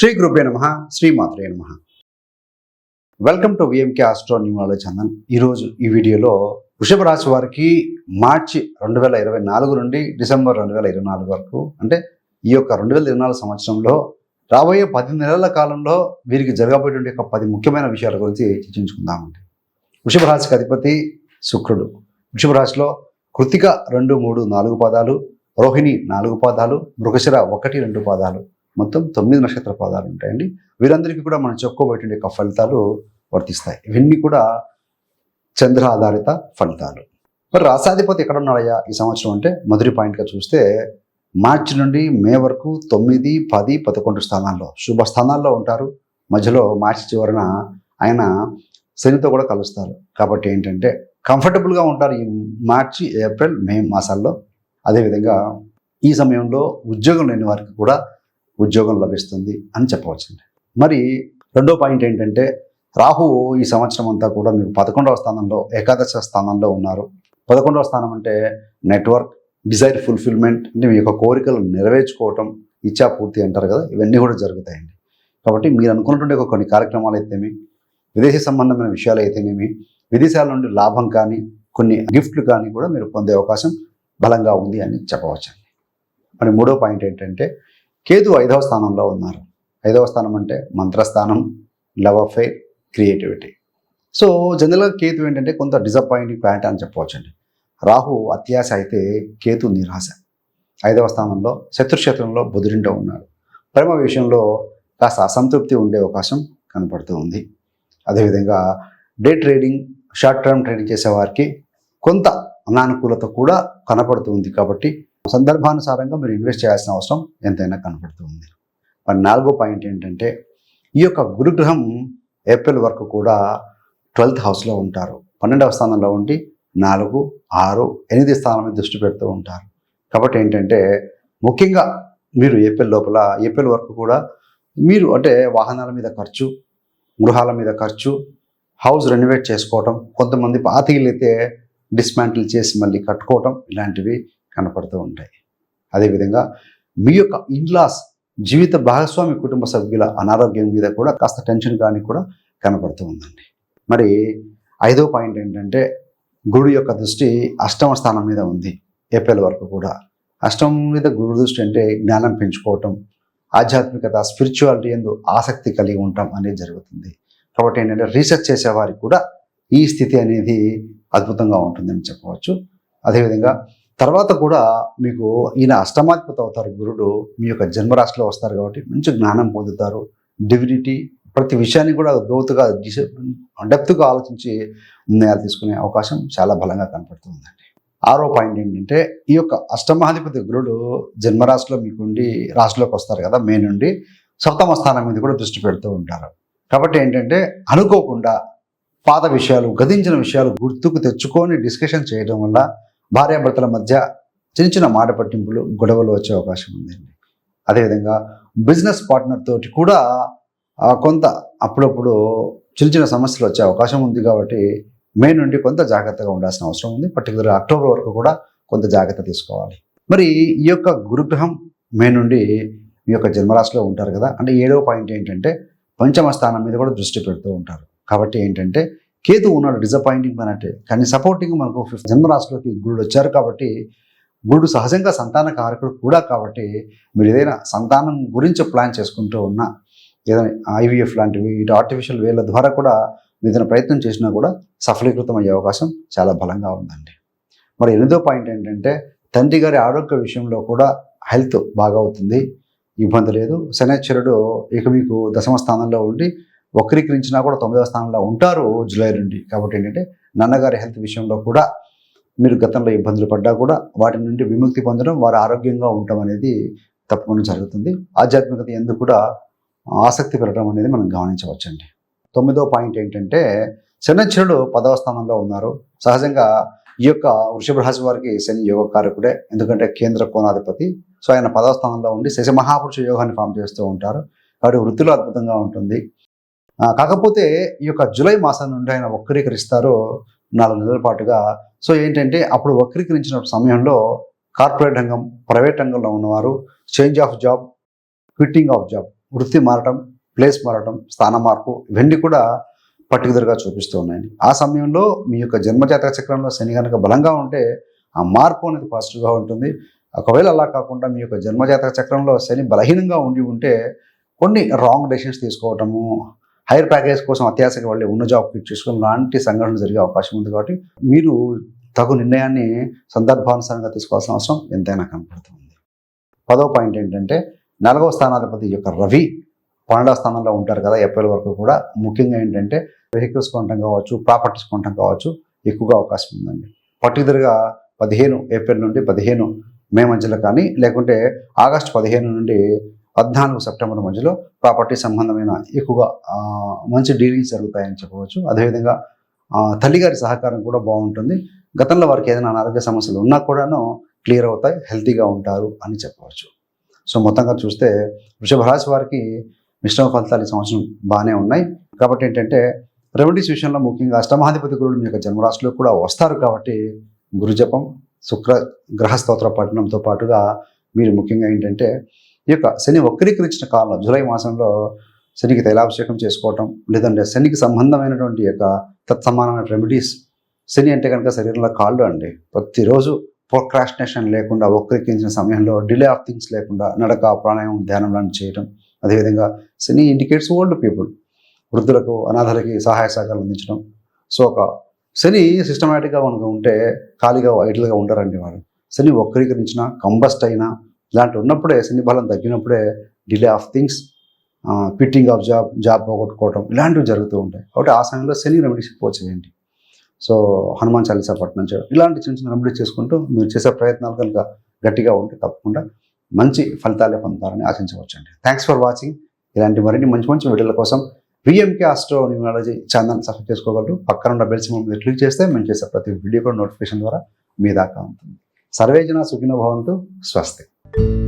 శ్రీ గురుపే నమ శ్రీమాత్రే నమ. Welcome to VMK astro numerology Chandan ఈరోజు ఈ వీడియోలో వృషభ రాశి వారికి మార్చి రెండు వేల ఇరవై నాలుగు నుండి డిసెంబర్ రెండు వేల ఇరవై నాలుగు వరకు అంటే ఈ యొక్క రెండు వేల ఇరవై నాలుగు సంవత్సరంలో రాబోయే పది నెలల కాలంలో వీరికి జరగబోయేటువంటి యొక్క పది ముఖ్యమైన విషయాల గురించి చర్చించుకుందామండి వృషభ రాశికి అధిపతి శుక్రుడు. వృషభ రాశిలో కృతిక రెండు మూడు నాలుగు పాదాలు రోహిణి నాలుగు పాదాలు మృగశిర ఒకటి రెండు పాదాలు. మొత్తం తొమ్మిది నక్షత్ర పాదాలు ఉంటాయండి. వీరందరికీ కూడా మనం చెప్పుకోబోయేటువంటి యొక్క ఫలితాలు వర్తిస్తాయి. ఇవన్నీ కూడా చంద్ర ఆధారిత ఫలితాలు. మరి రాసాధిపతి ఎక్కడ ఉన్నాడయ్యా ఈ సంవత్సరం అంటే? మొదటి పాయింట్గా చూస్తే మార్చి నుండి మే వరకు తొమ్మిది పది పదకొండు స్థానాల్లో శుభ స్థానాల్లో ఉంటారు. మధ్యలో మార్చి చివరన ఆయన శనితో కూడా కలుస్తారు. కాబట్టి ఏంటంటే కంఫర్టబుల్గా ఉంటారు ఈ మార్చి ఏప్రిల్ మే మాసాల్లో. అదేవిధంగా ఈ సమయంలో ఉద్యోగం లేని వారికి కూడా ఉద్యోగం లభిస్తుంది అని చెప్పవచ్చండి. మరి రెండో పాయింట్ ఏంటంటే రాహువు ఈ సంవత్సరం అంతా కూడా మీకు పదకొండవ స్థానంలో ఏకాదశ స్థానంలో ఉన్నారు. పదకొండవ స్థానం అంటే నెట్వర్క్ డిజైర్ ఫుల్ఫిల్మెంట్ అంటే మీ యొక్క కోరికలు నెరవేర్చుకోవటం ఇచ్చా పూర్తి అంటారు కదా ఇవన్నీ కూడా జరుగుతాయండి. కాబట్టి మీరు అనుకున్నటువంటి కొన్ని కార్యక్రమాలు అయితేమి విదేశీ సంబంధమైన విషయాలు అయితేనేమి విదేశాల నుండి లాభం కానీ కొన్ని గిఫ్ట్లు కానీ కూడా మీరు పొందే అవకాశం బలంగా ఉంది అని చెప్పవచ్చండి. మరి మూడో పాయింట్ ఏంటంటే కేతు ఐదవ స్థానంలో ఉన్నారు. ఐదవ స్థానం అంటే మంత్రస్థానం లవ్ అఫైర్ క్రియేటివిటీ. సో జనరల్గా కేతు ఏంటంటే కొంత డిసప్పాయింటింగ్ ప్లానెట్ అని చెప్పవచ్చండి. రాహు అత్యాశ అయితే కేతు నిరాశ. ఐదవ స్థానంలో శత్రుక్షేత్రంలో బుధుడింటో ఉన్నాడు. ప్రేమ విషయంలో కాస్త అసంతృప్తి ఉండే అవకాశం కనపడుతూ ఉంది. అదేవిధంగా day trading short term trading చేసేవారికి కొంత అనానుకూలత కూడా కనపడుతుంది కాబట్టి సందర్భానుసారంగా మీరు ఇన్వెస్ట్ చేయాల్సిన అవసరం ఎంతైనా కనపడుతుంది మరి నాలుగో పాయింట్ ఏంటంటే ఈ యొక్క గురుగ్రహం ఏప్రిల్ వరకు కూడా ట్వెల్త్ హౌస్లో ఉంటారు. పన్నెండవ స్థానంలో ఉండి నాలుగు ఆరు ఎనిమిది స్థానం మీద దృష్టి పెడుతూ ఉంటారు. కాబట్టి ఏంటంటే ముఖ్యంగా మీరు ఏప్రిల్ లోపల ఏప్రిల్ వరకు కూడా మీరు అంటే వాహనాల మీద ఖర్చు గృహాల మీద ఖర్చు హౌస్ రెనోవేట్ చేసుకోవటం కొంతమంది పాత ఇల్లు అయితే డిస్మాంటిల్ చేసి మళ్ళీ కట్టుకోవటం ఇలాంటివి కనపడుతూ ఉంటాయి. అదేవిధంగా మీ యొక్క ఇన్లాస్ జీవిత భాగస్వామి కుటుంబ సభ్యుల అనారోగ్యం మీద కూడా కాస్త టెన్షన్ కానీ కూడా కనపడుతూ ఉందండి. మరి ఐదో పాయింట్ ఏంటంటే గురుడు యొక్క దృష్టి అష్టమ స్థానం మీద ఉంది. ఏప్రిల్ వరకు కూడా. అష్టమం మీద గురు దృష్టి అంటే జ్ఞానం పెంచుకోవటం ఆధ్యాత్మికత స్పిరిచువాలిటీ ఎందు ఆసక్తి కలిగి ఉండటం అనేది జరుగుతుంది. కాబట్టి ఏంటంటే రీసెర్చ్ చేసేవారికి కూడా ఈ స్థితి అనేది అద్భుతంగా ఉంటుందని చెప్పవచ్చు. అదేవిధంగా తర్వాత కూడా మీకు ఈయన అష్టమాధిపతి అవుతారు గురుడు మీ యొక్క జన్మరాశిలో వస్తారు కాబట్టి మంచి జ్ఞానం పొందుతారు. డివినిటీ ప్రతి విషయాన్ని కూడా లోతుగా డెప్త్గా ఆలోచించి నిర్ణయాలు తీసుకునే అవకాశం చాలా బలంగా కనపడుతుందండి. ఆరో పాయింట్ ఏంటంటే ఈ యొక్క అష్టమాధిపతి గురుడు జన్మరాశిలో మీకు ఉండి రాశిలోకి వస్తారు కదా మే నుండి సప్తమ స్థానం మీద కూడా దృష్టి పెడుతూ ఉంటారు. కాబట్టి ఏంటంటే అనుకోకుండా పాత విషయాలు గదించిన విషయాలు గుర్తుకు తెచ్చుకొని డిస్కషన్ చేయడం వల్ల భార్యాభర్తల మధ్య చిన్న చిన్న మాట పట్టింపులు గొడవలు వచ్చే అవకాశం ఉందండి. అదేవిధంగా బిజినెస్ పార్ట్నర్ తోటి కూడా కొంత అప్పుడప్పుడు చిన్న చిన్న సమస్యలు వచ్చే అవకాశం ఉంది కాబట్టి మే నుండి కొంత జాగ్రత్తగా ఉండాల్సిన అవసరం ఉంది. పర్టికులర్ అక్టోబర్ వరకు కూడా కొంత జాగ్రత్త తీసుకోవాలి. మరి ఈ యొక్క గురుగ్రహం మే నుండి మీ యొక్క జన్మరాశిలో ఉంటారు కదా అంటే ఏడవ పాయింట్ ఏంటంటే పంచమ స్థానం మీద కూడా దృష్టి పెడుతూ ఉంటారు. కాబట్టి ఏంటంటే కేతు ఉన్నాడు డిసప్పాయింటింగ్ అన్నట్టే కానీ సపోర్టింగ్ మనకు ఫిఫ్త్ జన్మరాశిలోకి గురుడు వచ్చారు కాబట్టి గురుడు సహజంగా సంతాన కారకుడు కూడా కాబట్టి మీరు ఏదైనా సంతానం గురించి ప్లాన్ చేసుకుంటూ ఉన్నా ఏదైనా ఐవీఎఫ్ లాంటివి ఇటు ఆర్టిఫిషియల్ వేల ద్వారా కూడా ఏదైనా ప్రయత్నం చేసినా కూడా సఫలీకృతం అయ్యే అవకాశం చాలా బలంగా ఉందండి. మరి ఎనిమిదో పాయింట్ ఏంటంటే తండ్రి గారి ఆరోగ్య విషయంలో కూడా హెల్త్ బాగా అవుతుంది ఇబ్బంది లేదు. శనేశ్వరుడు ఇక మీకు దశమ స్థానంలో ఉండి వక్రీకరించినా కూడా తొమ్మిదవ స్థానంలో ఉంటారు జూలై నుండి కాబట్టి ఏంటంటే నాన్నగారి హెల్త్ విషయంలో కూడా మీరు గతంలో ఇబ్బందులు పడ్డా కూడా వాటి నుండి విముక్తి పొందడం వారు ఆరోగ్యంగా ఉండటం అనేది తప్పకుండా జరుగుతుంది. ఆధ్యాత్మికత ఎందుకు కూడా ఆసక్తి పెరగడం అనేది మనం గమనించవచ్చండి. తొమ్మిదో పాయింట్ ఏంటంటే శనిచ్చరుడు పదవ స్థానంలో ఉన్నారు. సహజంగా ఈ యొక్క వృషభ రాశి వారికి శని యోగ కారకుడే. ఎందుకంటే కేంద్ర కోణాధిపతి. సో ఆయన పదవ స్థానంలో ఉండి శశి మహాపురుష యోగాన్ని ఫామ్ చేస్తూ ఉంటారు. కాబట్టి వృత్తిలో అద్భుతంగా ఉంటుంది. కాకపోతే ఈ యొక్క జూలై మాసం నుండి ఆయన వక్రీకరిస్తారు నాలుగు నెలల పాటుగా. సో ఏంటంటే అప్పుడు వక్రీకరించిన సమయంలో కార్పొరేట్ రంగం ప్రైవేట్ రంగంలో ఉన్నవారు change of job quitting of job వృత్తి మారటం ప్లేస్ మారటం స్థాన మార్పు ఇవన్నీ కూడా పర్టికులర్గా చూపిస్తూ ఉన్నాయండి. ఆ సమయంలో మీ యొక్క జన్మజాతక చక్రంలో శని కనుక బలంగా ఉంటే ఆ మార్పు అనేది పాజిటివ్గా ఉంటుంది. ఒకవేళ అలా కాకుండా మీ యొక్క జన్మజాతక చక్రంలో శని బలహీనంగా ఉండి ఉంటే కొన్ని రాంగ్ డెసిషన్స్ తీసుకోవటము హైయర్ ప్యాకేజ్ కోసం అత్యాశకి వాళ్ళు ఉన్న జాబ్ క్విట్ చేసుకోవడం లాంటి సంఘటనలు జరిగే అవకాశం ఉంది కాబట్టి మీరు తగు నిర్ణయాన్ని సందర్భానుసారంగా తీసుకోవాల్సిన అవసరం ఎంతైనా కనపడుతుంది. పదవ పాయింట్ ఏంటంటే నాలుగవ స్థానాధిపతి యొక్క రవి పన్నెండవ స్థానంలో ఉంటారు కదా ఏప్రిల్ వరకు కూడా. ముఖ్యంగా ఏంటంటే వెహికల్స్ కొనటం కావచ్చు ప్రాపర్టీస్ కొనటం కావచ్చు ఎక్కువగా అవకాశం ఉందండి. పర్టికులర్గా పదిహేను ఏప్రిల్ నుండి పదిహేను మే మధ్యలో కానీ లేకుంటే ఆగస్టు పదిహేను నుండి పద్నాలుగు సెప్టెంబర్ మధ్యలో ప్రాపర్టీ సంబంధమైన ఎక్కువగా మంచి డీలింగ్స్ జరుగుతాయని చెప్పవచ్చు. అదేవిధంగా తల్లిగారి సహకారం కూడా బాగుంటుంది. గతంలో వారికి ఏదైనా అనారోగ్య సమస్యలు ఉన్నా కూడాను క్లియర్ అవుతాయి హెల్తీగా ఉంటారు అని చెప్పవచ్చు. సో మొత్తంగా చూస్తే వృషభ రాశి వారికి మిశ్రమ ఫలితాలు ఈ సంవత్సరం బాగానే ఉన్నాయి. కాబట్టి ఏంటంటే రెమెడీస్ విషయంలో ముఖ్యంగా అష్టమాధిపతి గురుడు మీ యొక్క జన్మరాశిలో కూడా వస్తారు కాబట్టి గురుజపం శుక్ర గ్రహ స్తోత్ర పఠనంతో పాటుగా మీరు ముఖ్యంగా ఏంటంటే ఈ యొక్క శని వక్రీకరించిన కాలంలో జూలై మాసంలో శనికి తైలాభిషేకం చేసుకోవటం లేదంటే శనికి సంబంధమైనటువంటి యొక్క తత్సమానమైన రెమెడీస్ శని అంటే కనుక శరీరంలో కాళ్ళు అండి. ప్రతిరోజు ప్రోక్రాస్టినేషన్ లేకుండా వక్రీకరించిన సమయంలో డిలే ఆఫ్ థింగ్స్ లేకుండా నడక ప్రాణాయామం ధ్యానం లాంటి చేయటం. అదేవిధంగా శని ఇండికేట్స్ ఓల్డ్ పీపుల్ వృద్ధులకు అనాథలకి సహాయ సహకారాలు అందించడం సో ఒక శని సిస్టమేటిక్గా ఉంటే ఖాళీగా ఐడల్గా ఉండరండి వారు. శని వక్రీకరించిన కంబస్ట్ అయినా ఇలాంటి ఉన్నప్పుడే శని బలం తగ్గినప్పుడే delay of things quitting of job job పోగొట్టుకోవడం ఇలాంటివి జరుగుతూ ఉంటాయి. కాబట్టి ఆ సమయంలో శని రెమెడీస్ ఎక్కువ చేయండి సో హనుమాన్ చాలీసా పట్టణం చేయడం. ఇలాంటి చిన్న చిన్న రెమెడీస్ చేసుకుంటూ మీరు చేసే ప్రయత్నాలు కనుక గట్టిగా ఉంటే తప్పకుండా మంచి ఫలితాలే పొందుతారని ఆశించవచ్చండి. థ్యాంక్స్ ఫర్ వాచింగ్ ఇలాంటి మరిన్ని మంచి మంచి వీడియోల కోసం VMK astro numerology channel subscribe చేసుకోగలరు. పక్కన ఉన్న బెల్ సింబల్ మీద క్లిక్ చేస్తే మేము చేసే ప్రతి వీడియో కూడా నోటిఫికేషన్ ద్వారా మీ దాకా ఉంటుంది. సర్వేజన సుఖినో భవంతు. స్వస్తి. you